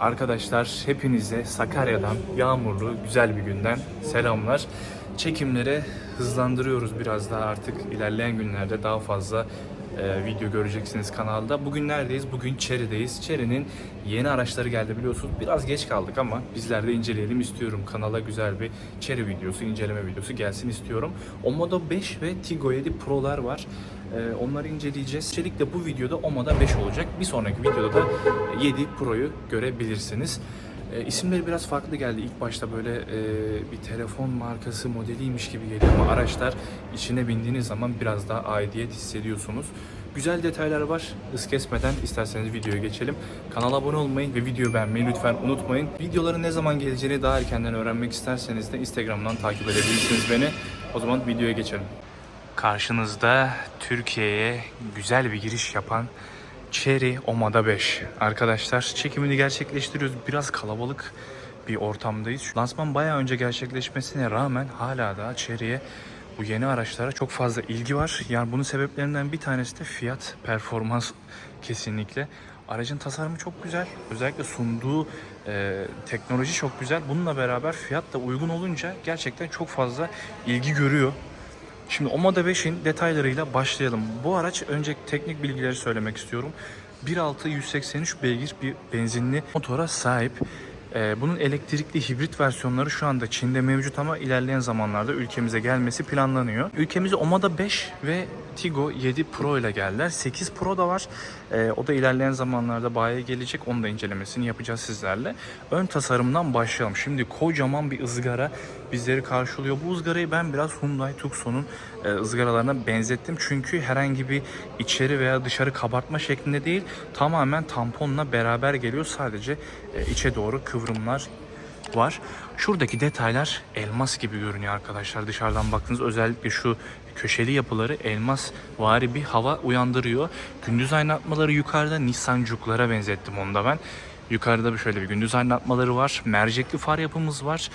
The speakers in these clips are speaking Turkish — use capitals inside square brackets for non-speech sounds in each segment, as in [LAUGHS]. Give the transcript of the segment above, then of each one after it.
Arkadaşlar hepinize Sakarya'dan yağmurlu güzel bir günden selamlar. Çekimleri hızlandırıyoruz biraz daha artık ilerleyen günlerde daha fazla e, video göreceksiniz kanalda. Bugün neredeyiz? Bugün Çeri'deyiz. Çeri'nin yeni araçları geldi biliyorsunuz. Biraz geç kaldık ama bizler de inceleyelim istiyorum. Kanala güzel bir Çeri videosu, inceleme videosu gelsin istiyorum. Omoda 5 ve Tigo 7 Pro'lar var. E, onları inceleyeceğiz. Çelik de bu videoda Omoda 5 olacak. Bir sonraki videoda da 7 Pro'yu görebilirsiniz. E, isimleri biraz farklı geldi. İlk başta böyle e, bir telefon markası modeliymiş gibi geliyor ama araçlar içine bindiğiniz zaman biraz daha aidiyet hissediyorsunuz. Güzel detaylar var. Hız kesmeden isterseniz videoya geçelim. Kanala abone olmayı ve videoyu beğenmeyi lütfen unutmayın. Videoların ne zaman geleceğini daha erkenden öğrenmek isterseniz de Instagram'dan takip edebilirsiniz beni. O zaman videoya geçelim. Karşınızda Türkiye'ye güzel bir giriş yapan Cherry Omada 5. Arkadaşlar çekimini gerçekleştiriyoruz. Biraz kalabalık bir ortamdayız. Şu lansman bayağı önce gerçekleşmesine rağmen hala daha Cherry'e bu yeni araçlara çok fazla ilgi var. Yani bunun sebeplerinden bir tanesi de fiyat performans kesinlikle. Aracın tasarımı çok güzel. Özellikle sunduğu e, teknoloji çok güzel. Bununla beraber fiyat da uygun olunca gerçekten çok fazla ilgi görüyor. Şimdi Omada 5'in detaylarıyla başlayalım. Bu araç önce teknik bilgileri söylemek istiyorum. 1.6 183 beygir bir benzinli motora sahip. Ee, bunun elektrikli hibrit versiyonları şu anda Çin'de mevcut ama ilerleyen zamanlarda ülkemize gelmesi planlanıyor. Ülkemize Omada 5 ve Tigo 7 Pro ile geldiler. 8 Pro da var. Ee, o da ilerleyen zamanlarda bayiye gelecek. Onu da incelemesini yapacağız sizlerle. Ön tasarımdan başlayalım. Şimdi kocaman bir ızgara bizleri karşılıyor. Bu ızgarayı ben biraz Hyundai Tucson'un e, ızgaralarına benzettim. Çünkü herhangi bir içeri veya dışarı kabartma şeklinde değil. Tamamen tamponla beraber geliyor. Sadece e, içe doğru kıvrımlar var. Şuradaki detaylar elmas gibi görünüyor arkadaşlar. Dışarıdan baktığınız özellikle şu köşeli yapıları elmas vari bir hava uyandırıyor. Gündüz aydınlatmaları yukarıda Nissancuklara benzettim onu da ben. Yukarıda bir şöyle bir gündüz aydınlatmaları var. Mercekli far yapımız var.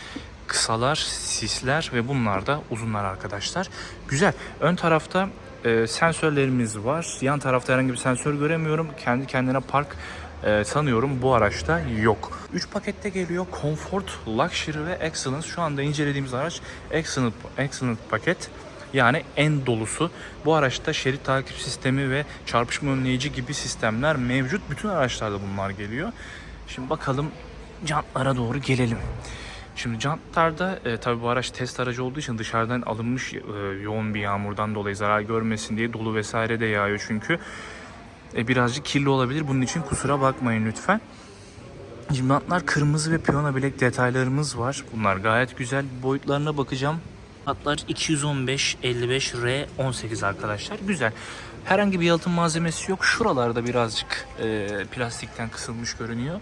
Kısalar, sisler ve bunlar da uzunlar arkadaşlar. Güzel. Ön tarafta e, sensörlerimiz var. Yan tarafta herhangi bir sensör göremiyorum. Kendi kendine park e, sanıyorum bu araçta yok. 3 pakette geliyor. Comfort, Luxury ve Excellence. Şu anda incelediğimiz araç Excellent, Excellent paket. Yani en dolusu. Bu araçta şerit takip sistemi ve çarpışma önleyici gibi sistemler mevcut. Bütün araçlarda bunlar geliyor. Şimdi bakalım jantlara doğru gelelim. Şimdi jantlarda e, tabi bu araç test aracı olduğu için dışarıdan alınmış e, yoğun bir yağmurdan dolayı zarar görmesin diye dolu vesaire de yağıyor çünkü. E, birazcık kirli olabilir. Bunun için kusura bakmayın lütfen. Jantlar kırmızı ve piyano bilek detaylarımız var. Bunlar gayet güzel. Boyutlarına bakacağım. Hatlar 215 55 R 18 arkadaşlar. Güzel. Herhangi bir yalıtım malzemesi yok. Şuralarda birazcık e, plastikten kısılmış görünüyor.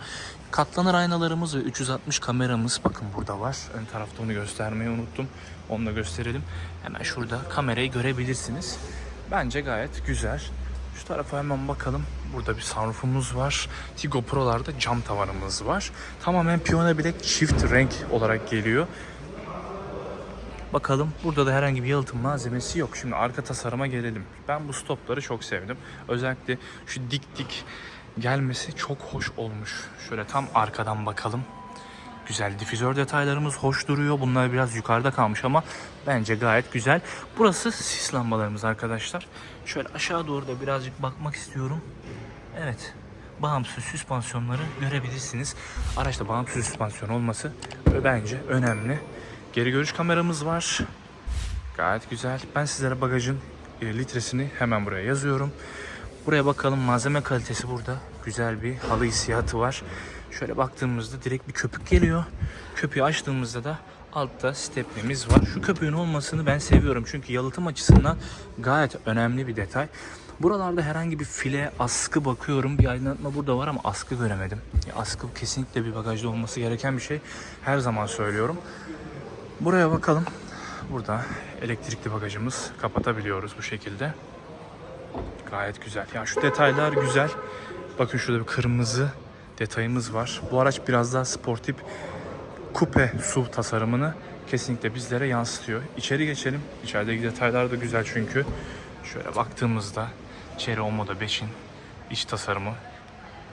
Katlanır aynalarımız ve 360 kameramız bakın burada var. Ön tarafta onu göstermeyi unuttum. Onu da gösterelim. Hemen şurada kamerayı görebilirsiniz. Bence gayet güzel. Şu tarafa hemen bakalım. Burada bir sunroofumuz var. Tigo Pro'larda cam tavanımız var. Tamamen piyano bilek çift renk olarak geliyor. Bakalım burada da herhangi bir yalıtım malzemesi yok. Şimdi arka tasarıma gelelim. Ben bu stopları çok sevdim. Özellikle şu dik dik gelmesi çok hoş olmuş. Şöyle tam arkadan bakalım. Güzel difüzör detaylarımız hoş duruyor. Bunlar biraz yukarıda kalmış ama bence gayet güzel. Burası sis lambalarımız arkadaşlar. Şöyle aşağı doğru da birazcık bakmak istiyorum. Evet. Bağımsız süspansiyonları görebilirsiniz. Araçta bağımsız süspansiyon olması bence önemli. Geri görüş kameramız var. Gayet güzel. Ben sizlere bagajın e, litresini hemen buraya yazıyorum. Buraya bakalım malzeme kalitesi burada. Güzel bir halı hissiyatı var. Şöyle baktığımızda direkt bir köpük geliyor. Köpüğü açtığımızda da altta stepnemiz var. Şu köpüğün olmasını ben seviyorum. Çünkü yalıtım açısından gayet önemli bir detay. Buralarda herhangi bir file, askı bakıyorum. Bir aydınlatma burada var ama askı göremedim. Ya askı kesinlikle bir bagajda olması gereken bir şey. Her zaman söylüyorum. Buraya bakalım. Burada elektrikli bagajımız kapatabiliyoruz bu şekilde. Gayet güzel. Ya şu detaylar güzel. Bakın şurada bir kırmızı detayımız var. Bu araç biraz daha sportif kupe SUV tasarımını kesinlikle bizlere yansıtıyor. İçeri geçelim. İçerideki detaylar da güzel çünkü. Şöyle baktığımızda Cherry Omoda 5'in iç tasarımı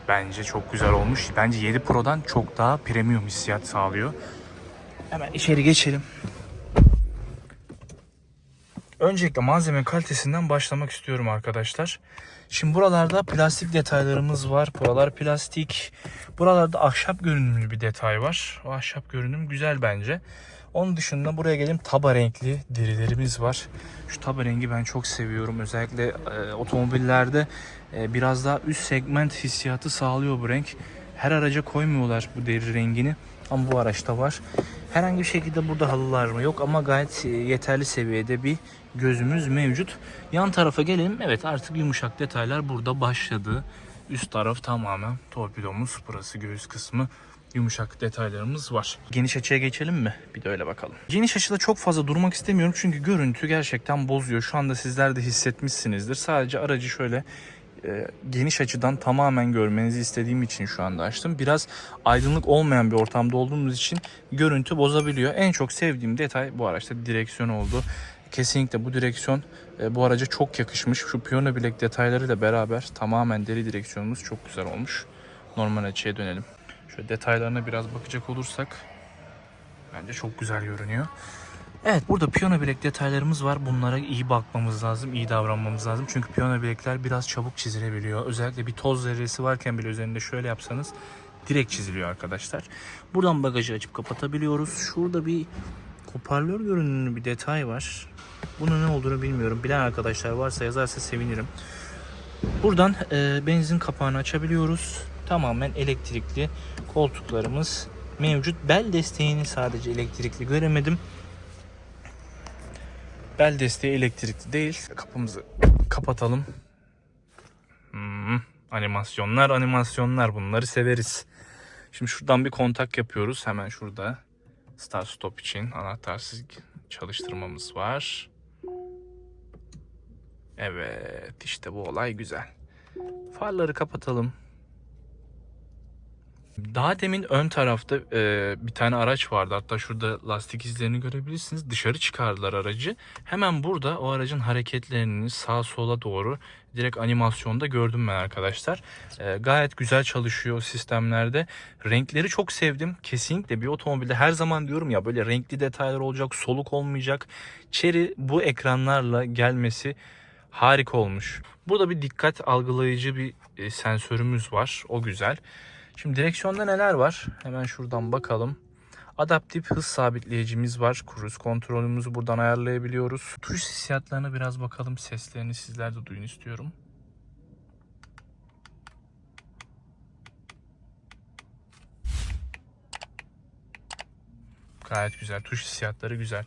Bence çok güzel olmuş. Bence 7 Pro'dan çok daha premium hissiyat sağlıyor. Hemen içeri geçelim. Öncelikle malzeme kalitesinden başlamak istiyorum arkadaşlar. Şimdi buralarda plastik detaylarımız var. Buralar plastik. Buralarda ahşap görünümlü bir detay var. O ahşap görünüm güzel bence. Onun dışında buraya gelin taba renkli derilerimiz var. Şu taba rengi ben çok seviyorum. Özellikle e, otomobillerde e, biraz daha üst segment hissiyatı sağlıyor bu renk. Her araca koymuyorlar bu deri rengini. Ama bu araçta var. Herhangi bir şekilde burada halılar mı yok ama gayet e, yeterli seviyede bir gözümüz mevcut. Yan tarafa gelelim. Evet artık yumuşak detaylar burada başladı. Üst taraf tamamen torpidomuz. Burası göğüs kısmı. Yumuşak detaylarımız var. Geniş açıya geçelim mi? Bir de öyle bakalım. Geniş açıda çok fazla durmak istemiyorum çünkü görüntü gerçekten bozuyor. Şu anda sizler de hissetmişsinizdir. Sadece aracı şöyle geniş açıdan tamamen görmenizi istediğim için şu anda açtım. Biraz aydınlık olmayan bir ortamda olduğumuz için görüntü bozabiliyor. En çok sevdiğim detay bu araçta direksiyon oldu. Kesinlikle bu direksiyon e, bu araca çok yakışmış. Şu piyano bilek detaylarıyla beraber tamamen deri direksiyonumuz çok güzel olmuş. Normal açıya dönelim. Şöyle detaylarına biraz bakacak olursak bence çok güzel görünüyor. Evet burada piyano bilek detaylarımız var. Bunlara iyi bakmamız lazım, iyi davranmamız lazım. Çünkü piyano bilekler biraz çabuk çizilebiliyor. Özellikle bir toz zerresi varken bile üzerinde şöyle yapsanız direkt çiziliyor arkadaşlar. Buradan bagajı açıp kapatabiliyoruz. Şurada bir hoparlör görünümlü bir detay var. Bunun ne olduğunu bilmiyorum. Bilen arkadaşlar varsa yazarsa sevinirim. Buradan e, benzin kapağını açabiliyoruz. Tamamen elektrikli koltuklarımız mevcut. Bel desteğini sadece elektrikli göremedim. Bel desteği elektrikli değil. Kapımızı kapatalım. Hmm, animasyonlar animasyonlar bunları severiz. Şimdi şuradan bir kontak yapıyoruz. Hemen şurada start stop için anahtarsız çalıştırmamız var. Evet işte bu olay güzel. Farları kapatalım. Daha demin ön tarafta e, bir tane araç vardı. Hatta şurada lastik izlerini görebilirsiniz. Dışarı çıkardılar aracı. Hemen burada o aracın hareketlerini sağa sola doğru direkt animasyonda gördüm ben arkadaşlar. E, gayet güzel çalışıyor sistemlerde. Renkleri çok sevdim. Kesinlikle bir otomobilde her zaman diyorum ya böyle renkli detaylar olacak, soluk olmayacak. Cherry bu ekranlarla gelmesi harika olmuş. Burada bir dikkat algılayıcı bir e, sensörümüz var. O güzel. Şimdi direksiyonda neler var? Hemen şuradan bakalım. Adaptif hız sabitleyicimiz var. Cruise kontrolümüzü buradan ayarlayabiliyoruz. Tuş hissiyatlarına biraz bakalım. Seslerini sizler de duyun istiyorum. Gayet güzel. Tuş hissiyatları güzel.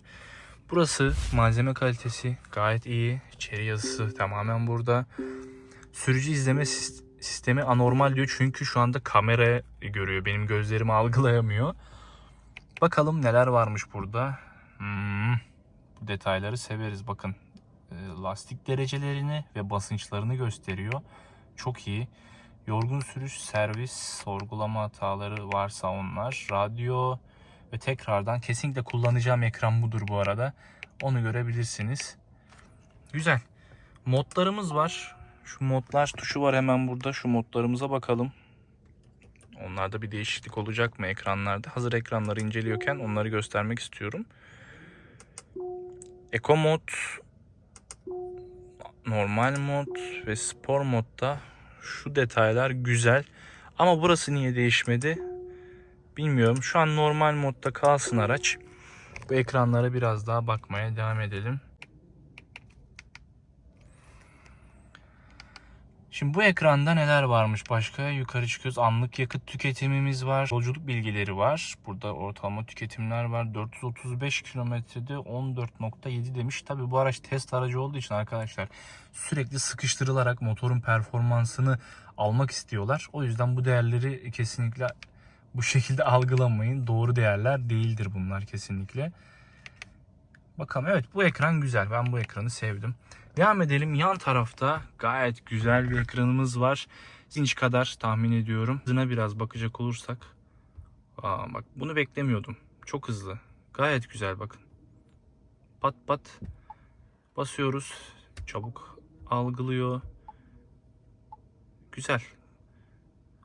Burası malzeme kalitesi gayet iyi. İçeri yazısı tamamen burada. Sürücü izleme sis- sistemi anormal diyor çünkü şu anda kamera görüyor. Benim gözlerimi algılayamıyor. Bakalım neler varmış burada. Hmm, detayları severiz. Bakın e, lastik derecelerini ve basınçlarını gösteriyor. Çok iyi. Yorgun sürüş, servis, sorgulama hataları varsa onlar. Radyo ve tekrardan kesinlikle kullanacağım ekran budur bu arada. Onu görebilirsiniz. Güzel. Modlarımız var. Şu modlar tuşu var hemen burada. Şu modlarımıza bakalım. Onlarda bir değişiklik olacak mı ekranlarda? Hazır ekranları inceliyorken onları göstermek istiyorum. Eco mod, normal mod ve spor modda şu detaylar güzel. Ama burası niye değişmedi? Bilmiyorum. Şu an normal modda kalsın araç. Bu ekranlara biraz daha bakmaya devam edelim. Şimdi bu ekranda neler varmış başka? Yukarı çıkıyoruz. Anlık yakıt tüketimimiz var. Yolculuk bilgileri var. Burada ortalama tüketimler var. 435 kilometrede 14.7 demiş. Tabi bu araç test aracı olduğu için arkadaşlar sürekli sıkıştırılarak motorun performansını almak istiyorlar. O yüzden bu değerleri kesinlikle bu şekilde algılamayın. Doğru değerler değildir bunlar kesinlikle. Bakalım evet bu ekran güzel. Ben bu ekranı sevdim. Devam edelim. Yan tarafta gayet güzel bir ekranımız var. inç kadar tahmin ediyorum. Hızına biraz bakacak olursak. Aa, bak bunu beklemiyordum. Çok hızlı. Gayet güzel bakın. Pat pat basıyoruz. Çabuk algılıyor. Güzel.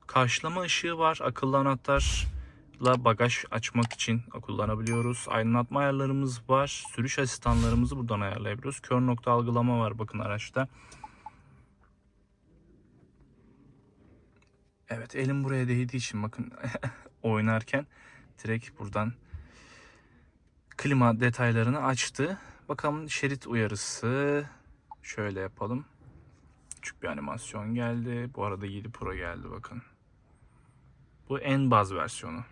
Karşılama ışığı var. Akıllı anahtarla bagaj açmak için kullanabiliyoruz. Aydınlatma ayarlarımız var. Sürüş asistanlarımızı buradan ayarlayabiliyoruz. Kör nokta algılama var bakın araçta. Evet elim buraya değdiği için bakın [LAUGHS] oynarken direkt buradan klima detaylarını açtı. Bakalım şerit uyarısı. Şöyle yapalım. Küçük bir animasyon geldi. Bu arada 7 Pro geldi bakın. Bu en baz versiyonu.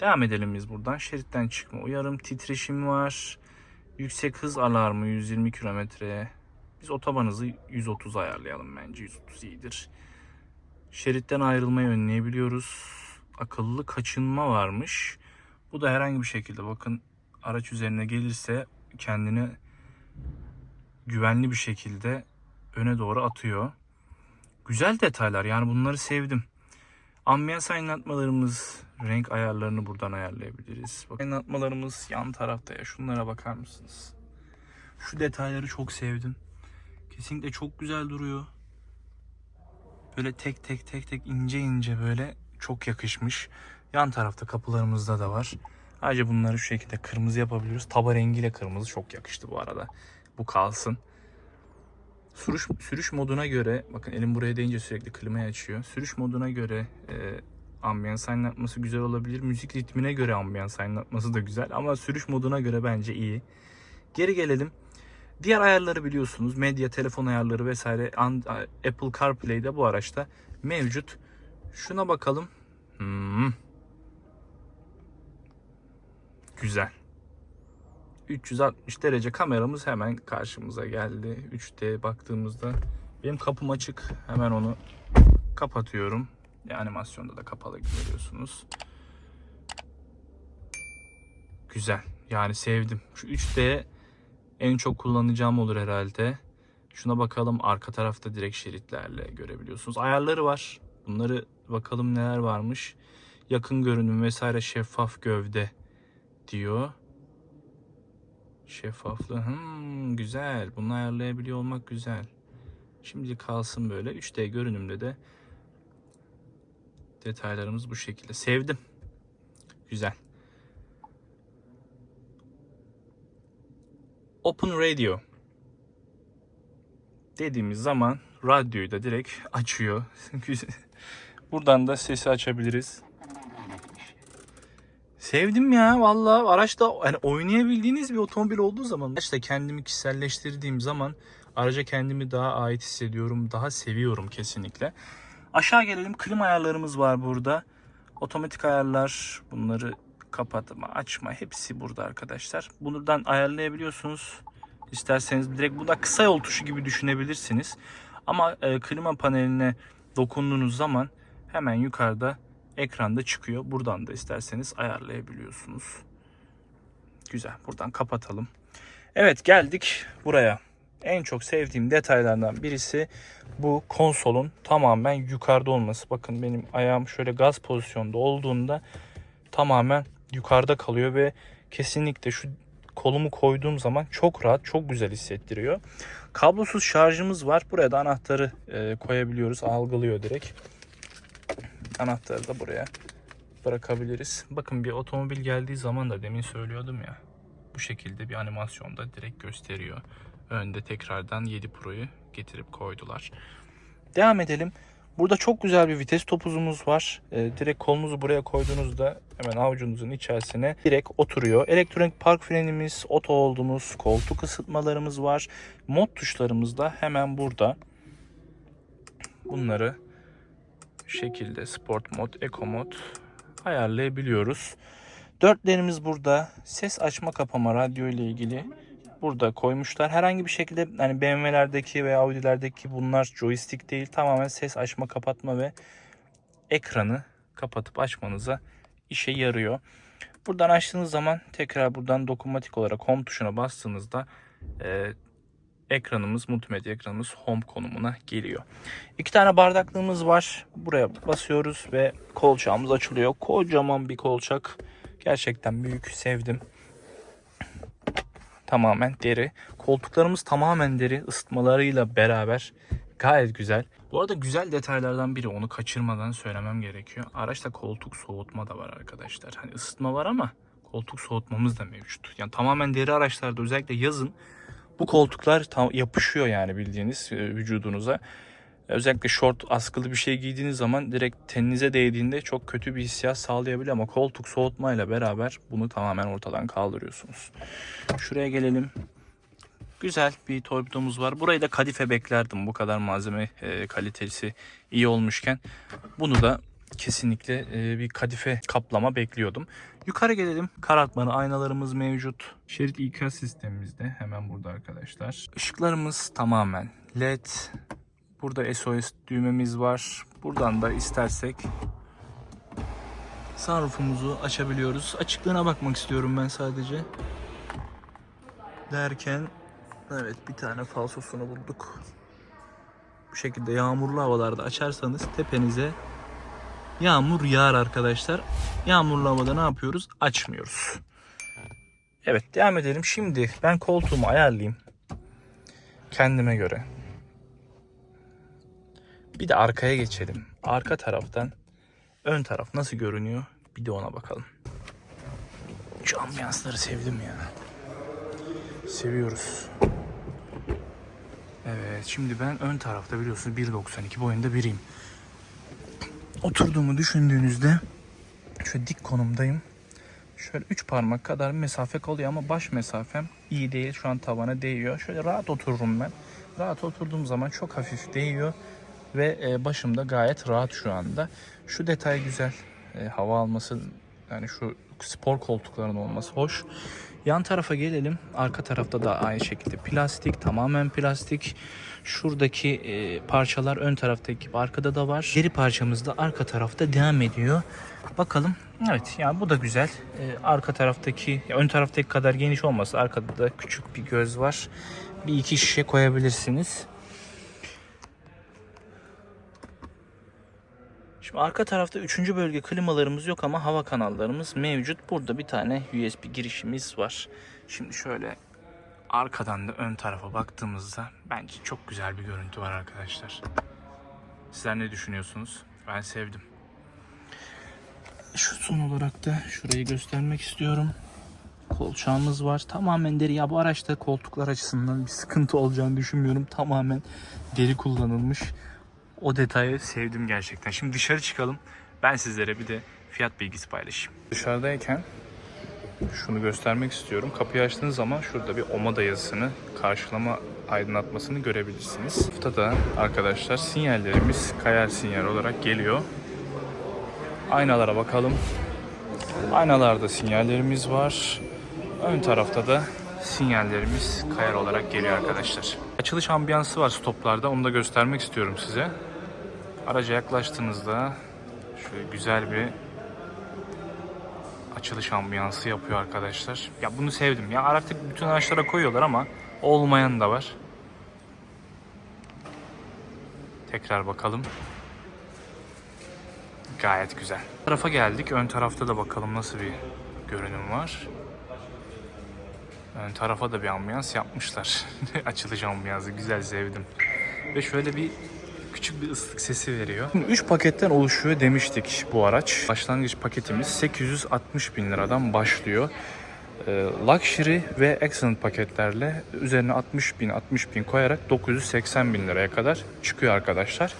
Devam edelim biz buradan. Şeritten çıkma uyarım, titreşim var. Yüksek hız alarmı 120 kilometre. Biz otoban hızı 130 ayarlayalım bence. 130 iyidir. Şeritten ayrılmayı önleyebiliyoruz. Akıllı kaçınma varmış. Bu da herhangi bir şekilde bakın araç üzerine gelirse kendini güvenli bir şekilde öne doğru atıyor. Güzel detaylar yani bunları sevdim. Ambiyans aydınlatmalarımız, renk ayarlarını buradan ayarlayabiliriz. Bak, aydınlatmalarımız yan tarafta ya. Şunlara bakar mısınız? Şu detayları çok sevdim. Kesinlikle çok güzel duruyor. Böyle tek tek tek tek ince ince böyle çok yakışmış. Yan tarafta kapılarımızda da var. Ayrıca bunları şu şekilde kırmızı yapabiliyoruz. Taba rengiyle kırmızı çok yakıştı bu arada. Bu kalsın. Sürüş, sürüş moduna göre bakın elim buraya değince sürekli klimayı açıyor. Sürüş moduna göre e, ambiyans aydınlatması güzel olabilir. Müzik ritmine göre ambiyans aydınlatması da güzel ama sürüş moduna göre bence iyi. Geri gelelim. Diğer ayarları biliyorsunuz. Medya, telefon ayarları vesaire Apple CarPlay'de bu araçta mevcut. Şuna bakalım. Hmm. Güzel. 360 derece kameramız hemen karşımıza geldi. 3D baktığımızda benim kapım açık. Hemen onu kapatıyorum. Animasyonda da kapalı görüyorsunuz. Güzel. Yani sevdim. Şu 3D en çok kullanacağım olur herhalde. Şuna bakalım arka tarafta direkt şeritlerle görebiliyorsunuz. Ayarları var. Bunları bakalım neler varmış. Yakın görünüm vesaire şeffaf gövde diyor. Şeffaflığı. Hmm, güzel. Bunu ayarlayabiliyor olmak güzel. Şimdi kalsın böyle. 3D görünümde de detaylarımız bu şekilde. Sevdim. Güzel. Open Radio dediğimiz zaman radyoyu da direkt açıyor. [LAUGHS] Buradan da sesi açabiliriz. Sevdim ya vallahi araçta yani oynayabildiğiniz bir otomobil olduğu zaman araçta kendimi kişiselleştirdiğim zaman araca kendimi daha ait hissediyorum. Daha seviyorum kesinlikle. Aşağı gelelim. Klima ayarlarımız var burada. Otomatik ayarlar. Bunları kapatma, açma hepsi burada arkadaşlar. Buradan ayarlayabiliyorsunuz. İsterseniz direkt bu da kısa yol tuşu gibi düşünebilirsiniz. Ama e, klima paneline dokunduğunuz zaman hemen yukarıda ekranda çıkıyor. Buradan da isterseniz ayarlayabiliyorsunuz. Güzel. Buradan kapatalım. Evet geldik buraya. En çok sevdiğim detaylardan birisi bu konsolun tamamen yukarıda olması. Bakın benim ayağım şöyle gaz pozisyonda olduğunda tamamen yukarıda kalıyor ve kesinlikle şu kolumu koyduğum zaman çok rahat, çok güzel hissettiriyor. Kablosuz şarjımız var. Buraya da anahtarı e, koyabiliyoruz. Algılıyor direkt. Anahtarı da buraya bırakabiliriz. Bakın bir otomobil geldiği zaman da demin söylüyordum ya. Bu şekilde bir animasyonda direkt gösteriyor. Önde tekrardan 7 Pro'yu getirip koydular. Devam edelim. Burada çok güzel bir vites topuzumuz var. Ee, direkt kolunuzu buraya koyduğunuzda hemen avucunuzun içerisine direkt oturuyor. Elektronik park frenimiz, oto olduğumuz koltuk ısıtmalarımız var. Mod tuşlarımız da hemen burada. Bunları şekilde sport mod, eco mod ayarlayabiliyoruz. Dörtlerimiz burada. Ses açma kapama radyo ile ilgili burada koymuşlar. Herhangi bir şekilde hani BMW'lerdeki ve Audi'lerdeki bunlar joystick değil. Tamamen ses açma, kapatma ve ekranı kapatıp açmanıza işe yarıyor. Buradan açtığınız zaman tekrar buradan dokunmatik olarak home tuşuna bastığınızda e, ekranımız, multimedya ekranımız home konumuna geliyor. İki tane bardaklığımız var. Buraya basıyoruz ve kolçağımız açılıyor. Kocaman bir kolçak. Gerçekten büyük, sevdim. Tamamen deri. Koltuklarımız tamamen deri ısıtmalarıyla beraber Gayet güzel. Bu arada güzel detaylardan biri onu kaçırmadan söylemem gerekiyor. Araçta koltuk soğutma da var arkadaşlar. Hani ısıtma var ama koltuk soğutmamız da mevcut. Yani tamamen deri araçlarda özellikle yazın bu koltuklar tam yapışıyor yani bildiğiniz e, vücudunuza. Özellikle short askılı bir şey giydiğiniz zaman direkt teninize değdiğinde çok kötü bir hissiyat sağlayabiliyor ama koltuk soğutmayla beraber bunu tamamen ortadan kaldırıyorsunuz. Şuraya gelelim. Güzel bir torpidomuz var. Burayı da kadife beklerdim. Bu kadar malzeme e, kalitesi iyi olmuşken. Bunu da kesinlikle e, bir kadife kaplama bekliyordum. Yukarı gelelim. Karartmalı aynalarımız mevcut. Şerit ikaz sistemimiz de hemen burada arkadaşlar. Işıklarımız tamamen led. Burada SOS düğmemiz var. Buradan da istersek sunroofumuzu açabiliyoruz. Açıklığına bakmak istiyorum ben sadece. Derken evet bir tane falsosunu bulduk. Bu şekilde yağmurlu havalarda açarsanız tepenize yağmur yağar arkadaşlar. Yağmurlu havada ne yapıyoruz? Açmıyoruz. Evet devam edelim. Şimdi ben koltuğumu ayarlayayım. Kendime göre. Bir de arkaya geçelim. Arka taraftan ön taraf nasıl görünüyor? Bir de ona bakalım. Şu ambiyansları sevdim ya. Seviyoruz. Evet şimdi ben ön tarafta biliyorsunuz 1.92 boyunda biriyim. Oturduğumu düşündüğünüzde şöyle dik konumdayım. Şöyle 3 parmak kadar mesafe kalıyor ama baş mesafem iyi değil. Şu an tavana değiyor. Şöyle rahat otururum ben. Rahat oturduğum zaman çok hafif değiyor ve e, başım da gayet rahat şu anda. Şu detay güzel. E, hava alması yani şu spor koltukların olması hoş. Yan tarafa gelelim. Arka tarafta da aynı şekilde plastik, tamamen plastik. Şuradaki e, parçalar ön taraftaki gibi arkada da var. Geri parçamız da arka tarafta devam ediyor. Bakalım. Evet yani bu da güzel. E, arka taraftaki, ön taraftaki kadar geniş olmasa arkada da küçük bir göz var. Bir iki şişe koyabilirsiniz. Şimdi arka tarafta üçüncü bölge klimalarımız yok ama hava kanallarımız mevcut. Burada bir tane USB girişimiz var. Şimdi şöyle arkadan da ön tarafa baktığımızda bence çok güzel bir görüntü var arkadaşlar. Sizler ne düşünüyorsunuz? Ben sevdim. Şu son olarak da şurayı göstermek istiyorum. Kolçağımız var. Tamamen deri. Ya bu araçta koltuklar açısından bir sıkıntı olacağını düşünmüyorum. Tamamen deri kullanılmış. O detayı sevdim gerçekten. Şimdi dışarı çıkalım. Ben sizlere bir de fiyat bilgisi paylaşayım. Dışarıdayken şunu göstermek istiyorum. Kapıyı açtığınız zaman şurada bir OMADA yazısını, karşılama aydınlatmasını görebilirsiniz. Burada da arkadaşlar sinyallerimiz kayar sinyal olarak geliyor. Aynalara bakalım. Aynalarda sinyallerimiz var. Ön tarafta da sinyallerimiz kayar olarak geliyor arkadaşlar. Açılış ambiyansı var stoplarda. Onu da göstermek istiyorum size. Araca yaklaştığınızda şöyle güzel bir açılış ambiyansı yapıyor arkadaşlar. Ya bunu sevdim. Ya artık bütün araçlara koyuyorlar ama olmayan da var. Tekrar bakalım. Gayet güzel. Tarafa geldik. Ön tarafta da bakalım nasıl bir görünüm var. Ön tarafa da bir ambiyans yapmışlar. [LAUGHS] Açılış ambiyansı güzel sevdim. Ve şöyle bir küçük bir ıslık sesi veriyor. 3 paketten oluşuyor demiştik bu araç. Başlangıç paketimiz 860 bin liradan başlıyor. Ee, Luxury ve Excellent paketlerle üzerine 60 bin 60 bin koyarak 980 bin liraya kadar çıkıyor arkadaşlar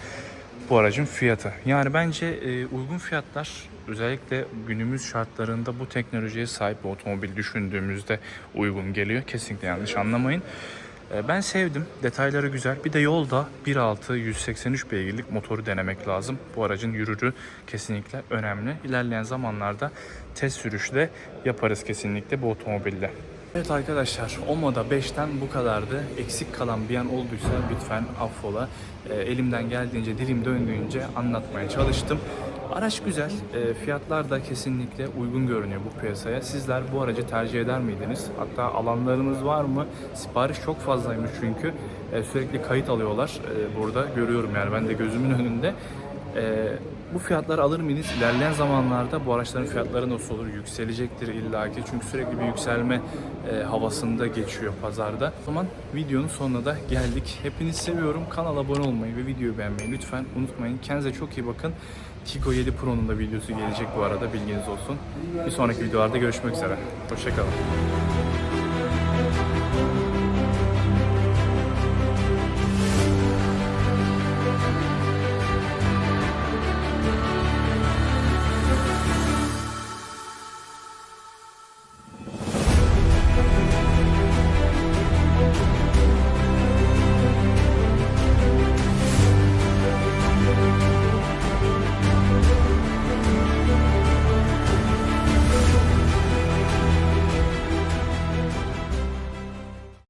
bu aracın fiyatı. Yani bence e, uygun fiyatlar özellikle günümüz şartlarında bu teknolojiye sahip bir otomobil düşündüğümüzde uygun geliyor. Kesinlikle yanlış anlamayın. E, ben sevdim. Detayları güzel. Bir de yolda 1.6 183 beygirlik motoru denemek lazım. Bu aracın yürürü kesinlikle önemli. İlerleyen zamanlarda test sürüşü de yaparız kesinlikle bu otomobille. Evet arkadaşlar Oma'da 5'ten bu kadardı. Eksik kalan bir an olduysa lütfen affola. E, elimden geldiğince dilim döndüğünce anlatmaya çalıştım. Araç güzel. E, fiyatlar da kesinlikle uygun görünüyor bu piyasaya. Sizler bu aracı tercih eder miydiniz? Hatta alanlarınız var mı? Sipariş çok fazlaymış çünkü. E, sürekli kayıt alıyorlar. E, burada görüyorum yani ben de gözümün önünde. E, bu fiyatları alır mıyız? İlerleyen zamanlarda bu araçların fiyatları nasıl olur? Yükselecektir illaki. Çünkü sürekli bir yükselme e, havasında geçiyor pazarda. O zaman videonun sonuna da geldik. Hepinizi seviyorum. Kanala abone olmayı ve videoyu beğenmeyi lütfen unutmayın. Kendinize çok iyi bakın. Tigo 7 Pro'nun da videosu gelecek bu arada bilginiz olsun. Bir sonraki videolarda görüşmek üzere. Hoşçakalın.